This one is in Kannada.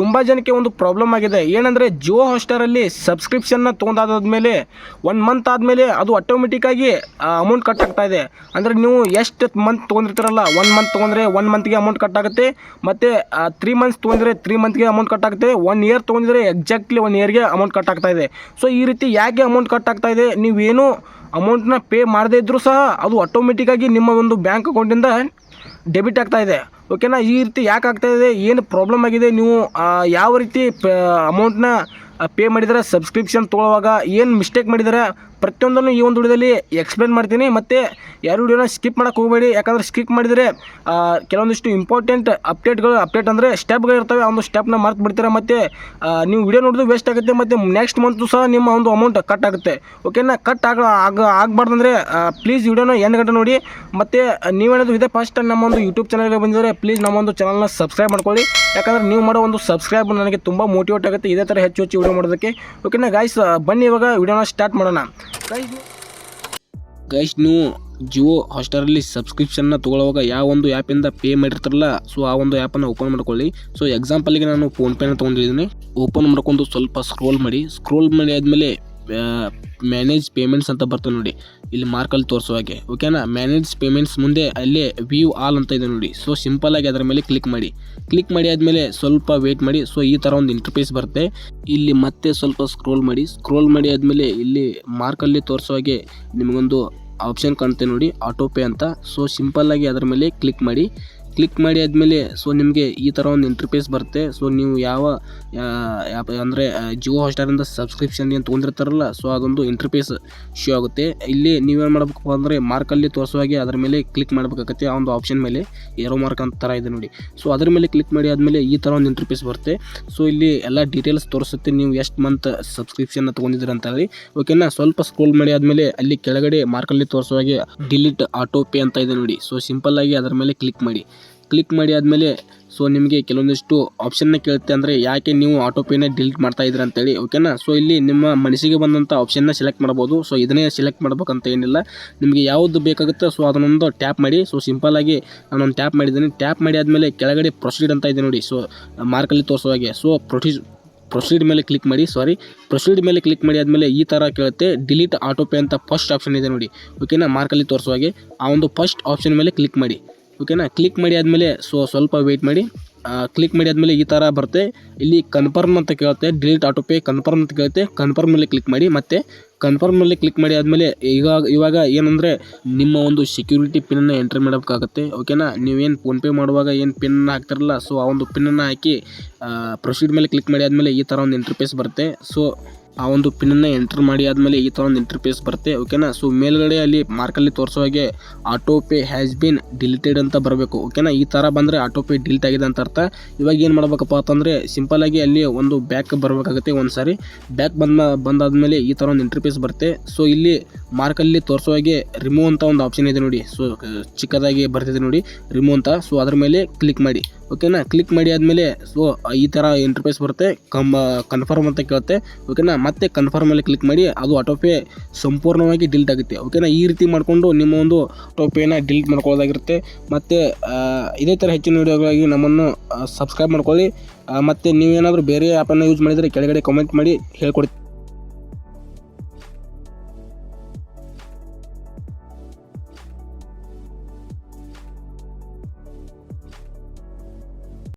ತುಂಬ ಜನಕ್ಕೆ ಒಂದು ಪ್ರಾಬ್ಲಮ್ ಆಗಿದೆ. ಏನಂದರೆ ಜಿಯೋ ಹಾಟ್ಸ್ಟಾರಲ್ಲಿ ಸಬ್ಸ್ಕ್ರಿಪ್ಷನ್ನ ತೊಗೊಂಡಾದ್ಮೇಲೆ ಒನ್ ಮಂತ್ ಆದಮೇಲೆ ಅದು ಆಟೋಮೆಟಿಕ್ಕಾಗಿ ಅಮೌಂಟ್ ಕಟ್ ಆಗ್ತಾ ಇದೆ. ಅಂದರೆ ನೀವು ಎಷ್ಟು ಮಂತ್ ತೊಗೊಂಡಿರ್ತಾರಲ್ಲ ಒನ್ ಮಂತ್ ತೊಗೊಂಡ್ರೆ ಒನ್ ಮಂತ್ಗೆ ಅಮೌಂಟ್ ಕಟ್ ಆಗುತ್ತೆ. ಮತ್ತು ತ್ರೀ ಮಂತ್ಸ್ ತೊಗೊಂಡ್ರೆ ತ್ರೀ ಮಂತ್ಗೆ ಅಮೌಂಟ್ ಕಟ್ ಆಗುತ್ತೆ. ಒನ್ ಇಯರ್ ತೊಗೊಂಡಿದ್ರೆ ಎಕ್ಸಾಕ್ಟ್ಲಿ ಒನ್ ಇಯರ್ಗೆ ಅಮೌಂಟ್ ಕಟ್ ಆಗ್ತಾ ಇದೆ. ಸೊ ಈ ರೀತಿ ಯಾಕೆ ಅಮೌಂಟ್ ಕಟ್ ಆಗ್ತಾ ಇದೆ? ನೀವೇನು ಅಮೌಂಟ್ನ ಪೇ ಮಾಡದೇ ಇದ್ದರೂ ಸಹ ಅದು ಆಟೋಮೆಟಿಕ್ಕಾಗಿ ನಿಮ್ಮ ಒಂದು ಬ್ಯಾಂಕ್ ಅಕೌಂಟಿಂದ ಡೆಬಿಟ್ ಆಗ್ತಾ ಇದೆ. ಓಕೆನಾ? ಈ ರೀತಿ ಯಾಕೆ ಆಗ್ತಾ ಇದೆ? ಏನು ಪ್ರಾಬ್ಲಮ್ ಆಗಿದೆ? ನೀವು ಯಾವ ರೀತಿ ಅಮೌಂಟ್ನ ಪೇ ಮಾಡಿದರೆ? ಸಬ್ಸ್ಕ್ರಿಪ್ಷನ್ ತೊಗೊಳ್ಳುವಾಗ ಏನು ಮಿಸ್ಟೇಕ್ ಮಾಡಿದ್ದಾರೆ ಪ್ರತಿಯೊಂದನ್ನು ಈ ಒಂದು ವಿಡಿಯೋದಲ್ಲಿ ಎಕ್ಸ್ಪ್ಲೇನ್ ಮಾಡ್ತೀನಿ. ಮತ್ತು ಯಾರು ವಿಡಿಯೋನ ಸ್ಕಿಪ್ ಮಾಡೋಕೆ ಹೋಗಬೇಡಿ. ಯಾಕಂದರೆ ಸ್ಕಿಪ್ ಮಾಡಿದರೆ ಕೆಲವೊಂದಿಷ್ಟು ಇಂಪಾರ್ಟೆಂಟ್ ಅಪ್ಡೇಟ್ಗಳು ಅಪ್ಡೇಟ್ ಅಂದರೆ ಸ್ಟೆಪ್ಗಳು ಇರ್ತವೆ. ಒಂದು ಸ್ಟೆಪ್ನ ಮರ್ತು ಬಿಡ್ತೀರ. ಮತ್ತು ನೀವು ವಿಡಿಯೋ ನೋಡೋದು ವೇಸ್ಟ್ ಆಗುತ್ತೆ. ಮತ್ತು ನೆಕ್ಸ್ಟ್ ಮಂತು ಸಹ ನಿಮ್ಮ ಒಂದು ಅಮೌಂಟ್ ಕಟ್ ಆಗುತ್ತೆ. ಓಕೆನಾ ಕಟ್ ಆಗ ಆಗ, ಆಗಬಾರ್ದಂದ್ರೆ ಪ್ಲೀಸ್ ವಿಡಿಯೋನ ಎಂಡ್ ಗಂಟೆ ನೋಡಿ. ಮತ್ತು ನೀವೇನಾದರೂ ಇದೇ ಫಸ್ಟ್ ಟೈಮ್ ನಮ್ಮ ಒಂದು ಯೂಟ್ಯೂಬ್ ಚಾನಲ್ಗೆ ಬಂದಿದ್ದರೆ ಪ್ಲೀಸ್ ನಮ್ಮ ಒಂದು ಚಾನಲ್ನ ಸಬ್ಸ್ಕ್ರೈಬ್ ಮಾಡ್ಕೊಳ್ಳಿ. ಯಾಕಂದರೆ ನೀವು ಮಾಡೋ ಒಂದು ಸಬ್ಸ್ಕ್ರೈಬ್ ನನಗೆ ತುಂಬ ಮೋಟಿವೇಟ್ ಆಗುತ್ತೆ. ಇದೇ ಥರ ಹೆಚ್ಚು ಹೆಚ್ಚು ವಿಡಿಯೋ ಮಾಡೋದಕ್ಕೆ. ಓಕೆನಾ ಗಾಯ್ಸ್ ಬನ್ನಿ ಇವಾಗ, ವಿಡಿಯೋನ ಸ್ಟಾರ್ಟ್ ಮಾಡೋಣ. ಗೈಸ್ ನೀವು ಜಿಯೋ ಹಾಸ್ಟಾರಲ್ಲಿ ಸಬ್ಸ್ಕ್ರಿಪ್ಷನ್ನ ತೊಗೊಳ್ಳುವಾಗ ಯಾವ ಒಂದು ಆ್ಯಪಿಂದ ಪೇ ಮಾಡಿರ್ತಾರಲ್ಲ ಸೊ ಆ ಒಂದು ಆ್ಯಪನ್ನು ಓಪನ್ ಮಾಡ್ಕೊಳ್ಳಿ. ಸೊ ಎಕ್ಸಾಂಪಲ್ಗೆ ನಾನು ಫೋನ್ಪೇನ ತೊಗೊಂಡಿದ್ದೀನಿ. ಓಪನ್ ಮಾಡ್ಕೊಂಡು ಸ್ವಲ್ಪ ಸ್ಕ್ರೋಲ್ ಮಾಡಿ. ಸ್ಕ್ರೋಲ್ ಮಾಡಿ ಆದಮೇಲೆ ಮ್ಯಾನೇಜ್ ಪೇಮೆಂಟ್ಸ್ ಅಂತ ಬರ್ತದೆ ನೋಡಿ. ಇಲ್ಲಿ ಮಾರ್ಕಲ್ಲಿ ತೋರಿಸೋ ಹಾಗೆ ಓಕೆನಾ ಮ್ಯಾನೇಜ್ ಪೇಮೆಂಟ್ಸ್ ಮುಂದೆ ಅಲ್ಲೇ ವ್ಯೂ ಆಲ್ ಅಂತ ಇದೆ ನೋಡಿ. ಸೊ ಆಗಿ ಅದರ ಮೇಲೆ ಕ್ಲಿಕ್ ಮಾಡಿ. ಕ್ಲಿಕ್ ಮಾಡಿ ಆದಮೇಲೆ ಸ್ವಲ್ಪ ವೇಟ್ ಮಾಡಿ. ಸೊ ಈ ಥರ ಒಂದು ಇಂಟರ್ಫೇಸ್ ಬರುತ್ತೆ. ಇಲ್ಲಿ ಮತ್ತೆ ಸ್ವಲ್ಪ ಸ್ಕ್ರೋಲ್ ಮಾಡಿ. ಸ್ಕ್ರೋಲ್ ಮಾಡಿ ಆದಮೇಲೆ ಇಲ್ಲಿ ಮಾರ್ಕಲ್ಲಿ ತೋರಿಸೋ ಹಾಗೆ ನಿಮಗೊಂದು ಆಪ್ಷನ್ ಕಾಣುತ್ತೆ ನೋಡಿ ಆಟೋ ಪೇ ಅಂತ ಸೊ ಸಿಂಪಲ್ಲಾಗಿ ಅದರ ಮೇಲೆ ಕ್ಲಿಕ್ ಮಾಡಿ. ಕ್ಲಿಕ್ ಮಾಡಿ ಆದಮೇಲೆ ಸೊ ನಿಮಗೆ ಈ ಥರ ಒಂದು ಇಂಟರ್ಫೇಸ್ ಬರುತ್ತೆ. ಸೊ ನೀವು ಯಾವ ಅಂದರೆ ಜಿಯೋ ಹಾಟ್ಸ್ಟಾರಿಂದ ಸಬ್ಸ್ಕ್ರಿಪ್ಷನ್ ಏನು ತೊಗೊಂಡಿರ್ತಾರಲ್ಲ ಸೊ ಅದೊಂದು ಇಂಟರ್ಫೇಸ್ ಶೋ ಆಗುತ್ತೆ. ಇಲ್ಲಿ ನೀವೇನು ಮಾಡಬೇಕಪ್ಪ ಅಂದರೆ ಮಾರ್ಕಲ್ಲಿ ತೋರಿಸೋ ಹಾಗೆ ಅದರ ಮೇಲೆ ಕ್ಲಿಕ್ ಮಾಡಬೇಕಾಗತ್ತೆ, ಆ ಒಂದು ಆಪ್ಷನ್ ಮೇಲೆ. ಏರೋ ಮಾರ್ಕ್ ಅಂತ ಥರ ಇದೆ ನೋಡಿ. ಸೊ ಅದರ ಮೇಲೆ ಕ್ಲಿಕ್ ಮಾಡಿ ಆದಮೇಲೆ ಈ ಥರ ಒಂದು ಇಂಟರ್ಫೇಸ್ ಬರುತ್ತೆ. ಸೊ ಇಲ್ಲಿ ಎಲ್ಲ ಡೀಟೇಲ್ಸ್ ತೋರಿಸುತ್ತೆ. ನೀವು ಎಷ್ಟು ಮಂತ್ ಸಬ್ಸ್ಕ್ರಿಪ್ಷನ್ ತೊಗೊಂಡಿದ್ದೀರ ಅಂತ ಹೇಳಿ. ಓಕೆನಾ ಸ್ವಲ್ಪ ಸ್ಕ್ರೋಲ್ ಮಾಡಿ ಆದಮೇಲೆ ಅಲ್ಲಿ ಕೆಳಗಡೆ ಮಾರ್ಕಲ್ಲಿ ತೋರಿಸೋ ಹಾಗೆ ಡಿಲೀಟ್ ಆಟೋ ಪೇ ಅಂತ ಇದೆ ನೋಡಿ. ಸೊ ಸಿಂಪಲ್ ಆಗಿ ಅದರ ಮೇಲೆ ಕ್ಲಿಕ್ ಮಾಡಿ. ಕ್ಲಿಕ್ ಮಾಡಿ ಆದಮೇಲೆ ಸೊ ನಿಮಗೆ ಕೆಲವೊಂದಿಷ್ಟು ಆಪ್ಷನ್ನ ಕೇಳುತ್ತೆ ಅಂದರೆ ಯಾಕೆ ನೀವು ಆಟೋ ಪೇನ ಡಿಲೀಟ್ ಮಾಡ್ತಾ ಇದ್ದೀರ ಅಂತೇಳಿ ಓಕೆನಾ ಸೊ ಇಲ್ಲಿ ನಿಮ್ಮ ಮನಸ್ಸಿಗೆ ಬಂದಂಥ ಆಪ್ಷನ್ನ ಸೆಲೆಕ್ಟ್ ಮಾಡ್ಬೋದು ಸೊ ಇದನ್ನೇ ಸೆಲೆಕ್ಟ್ ಮಾಡ್ಬೇಕಂತ ಏನಿಲ್ಲ. ನಿಮಗೆ ಯಾವುದು ಬೇಕಾಗುತ್ತೆ ಸೊ ಅದನ್ನೊಂದು ಟ್ಯಾಪ್ ಮಾಡಿ. ಸೊ ಸಿಂಪಲ್ಲಾಗಿ ನಾನೊಂದು ಟ್ಯಾಪ್ ಮಾಡಿದ್ದೀನಿ. ಟ್ಯಾಪ್ ಮಾಡಿ ಆದಮೇಲೆ ಕೆಳಗಡೆ ಪ್ರೊಸೀಡ್ ಅಂತ ಇದೆ ನೋಡಿ. ಸೊ ಮಾರ್ಕಲ್ಲಿ ತೋರಿಸೋ ಹಾಗೆ. ಸೊ ಪ್ರೊಟೀಸ್ ಪ್ರೊಸೀಡ್ ಮೇಲೆ ಕ್ಲಿಕ್ ಮಾಡಿ ಸಾರಿ ಪ್ರೊಸೀಡ್ ಮೇಲೆ ಕ್ಲಿಕ್ ಮಾಡಿ ಆದಮೇಲೆ ಈ ಥರ ಕೇಳುತ್ತೆ. ಡಿಲೀಟ್ ಆಟೋ ಪೇ ಅಂತ ಫಸ್ಟ್ ಆಪ್ಷನ್ ಇದೆ ನೋಡಿ. ಓಕೆನಾ ಮಾರ್ಕಲ್ಲಿ ತೋರಿಸೋ ಹಾಗೆ. ಆ ಒಂದು ಫಸ್ಟ್ ಆಪ್ಷನ್ ಮೇಲೆ ಕ್ಲಿಕ್ ಮಾಡಿ. ಓಕೆನಾ ಕ್ಲಿಕ್ ಮಾಡಿ ಆದಮೇಲೆ ಸೊ ಸ್ವಲ್ಪ ವೆಯ್ಟ್ ಮಾಡಿ. ಕ್ಲಿಕ್ ಮಾಡಿ ಆದಮೇಲೆ ಈ ಥರ ಬರುತ್ತೆ. ಇಲ್ಲಿ ಕನ್ಫರ್ಮ್ ಅಂತ ಕೇಳುತ್ತೆ ಡಿಲೀಟ್ ಆಟೋ ಪೇ ಕನ್ಫರ್ಮ್ ಅಂತ ಕೇಳುತ್ತೆ ಕನ್ಫರ್ಮ್ ಮೇಲೆ ಕ್ಲಿಕ್ ಮಾಡಿ, ಮತ್ತೆ ಕನ್ಫರ್ಮ್ ಮೇಲೆ ಕ್ಲಿಕ್ ಮಾಡಿ ಆದಮೇಲೆ ಈಗ ಇವಾಗ ಏನಂದರೆ ನಿಮ್ಮ ಒಂದು ಸೆಕ್ಯೂರಿಟಿ ಪಿನ್ನನ್ನು ಎಂಟ್ರಿ ಮಾಡಬೇಕಾಗತ್ತೆ ಓಕೆನಾ ನೀವೇನು ಫೋನ್ಪೇ ಮಾಡುವಾಗ ಏನು ಪಿನ್ ಹಾಕ್ತಾರಲ್ಲ ಸೊ ಆ ಒಂದು ಪಿನ್ನನ್ನು ಹಾಕಿ ಪ್ರೊಸೀಡ್ ಮೇಲೆ ಕ್ಲಿಕ್ ಮಾಡಿ ಆದಮೇಲೆ ಈ ಥರ ಒಂದು ಇಂಟರ್ಫೇಸ್ ಬರುತ್ತೆ. ಸೊ ಆ ಒಂದು ಪಿನ್ನನ್ನು ಎಂಟರ್ ಮಾಡಿ ಆದಮೇಲೆ ಈ ಥರ ಒಂದು ಇಂಟರ್ಫೇಸ್ ಬರುತ್ತೆ ಓಕೆನಾ ಸೊ ಮೇಲ್ಗಡೆ ಅಲ್ಲಿ ಮಾರ್ಕಲ್ಲಿ ತೋರಿಸೋ ಹಾಗೆ auto pay has been deleted ಅಂತ ಬರಬೇಕು ಓಕೆನಾ ಈ ಥರ ಬಂದರೆ ಆಟೋ ಪೇ ಡಿಲೀಟ್ ಆಗಿದೆ ಅಂತ ಅರ್ಥ. ಇವಾಗ ಏನು ಮಾಡಬೇಕಪ್ಪ ಅಂತಂದರೆ ಸಿಂಪಲ್ಲಾಗಿ ಅಲ್ಲಿ ಒಂದು ಬ್ಯಾಕ್ ಬರಬೇಕಾಗುತ್ತೆ ಒಂದು ಸಾರಿ ಬ್ಯಾಕ್ ಬಂದ, ಬಂದಾದಮೇಲೆ ಈ ಥರ ಒಂದು ಇಂಟರ್ಫೇಸ್ ಬರುತ್ತೆ. ಸೊ ಇಲ್ಲಿ ಮಾರ್ಕಲ್ಲಿ ತೋರಿಸೋ ಹಾಗೆ ರಿಮೂವ್ ಅಂತ ಒಂದು ಆಪ್ಷನ್ ಇದೆ ನೋಡಿ. ಸೊ ಚಿಕ್ಕದಾಗಿ ಬರ್ತಿದೆ ನೋಡಿ ರಿಮೂವ್ ಅಂತ. ಸೊ ಅದ್ರ ಮೇಲೆ ಕ್ಲಿಕ್ ಮಾಡಿ. ಓಕೆನಾ ಕ್ಲಿಕ್ ಮಾಡಿ ಆದಮೇಲೆ ಸೊ ಈ ಥರ ಇಂಟರ್ಫೇಸ್ ಬರುತ್ತೆ. ಕಮ್ ಕನ್ಫರ್ಮ್ ಅಂತ ಕೇಳುತ್ತೆ. ಓಕೆನಾ ಮತ್ತೆ ಕನ್ಫರ್ಮಲ್ಲಿ ಮೇಲೆ ಕ್ಲಿಕ್ ಮಾಡಿ, ಅದು ಆಟೋಪೇ ಸಂಪೂರ್ಣವಾಗಿ ಡಿಲ್ಟ್ ಆಗುತ್ತೆ. ಓಕೆನಾ ಈ ರೀತಿ ಮಾಡಿಕೊಂಡು ನಿಮ್ಮ ಒಂದು ಆಟೋಪೇನ ಡಿಲೀಟ್ ಮಾಡ್ಕೊಳ್ಳೋದಾಗಿರುತ್ತೆ. ಮತ್ತು ಇದೇ ಥರ ಹೆಚ್ಚಿನ ವಿಡಿಯೋಗಳಾಗಿ ನಮ್ಮನ್ನು ಸಬ್ಸ್ಕ್ರೈಬ್ ಮಾಡ್ಕೊಳ್ಳಿ. ಮತ್ತು ನೀವೇನಾದರೂ ಬೇರೆ ಆ್ಯಪನ್ನು ಯೂಸ್ ಮಾಡಿದರೆ ಕೆಳಗಡೆ ಕಮೆಂಟ್ ಮಾಡಿ ಹೇಳ್ಕೊಡ್ತೀನಿ.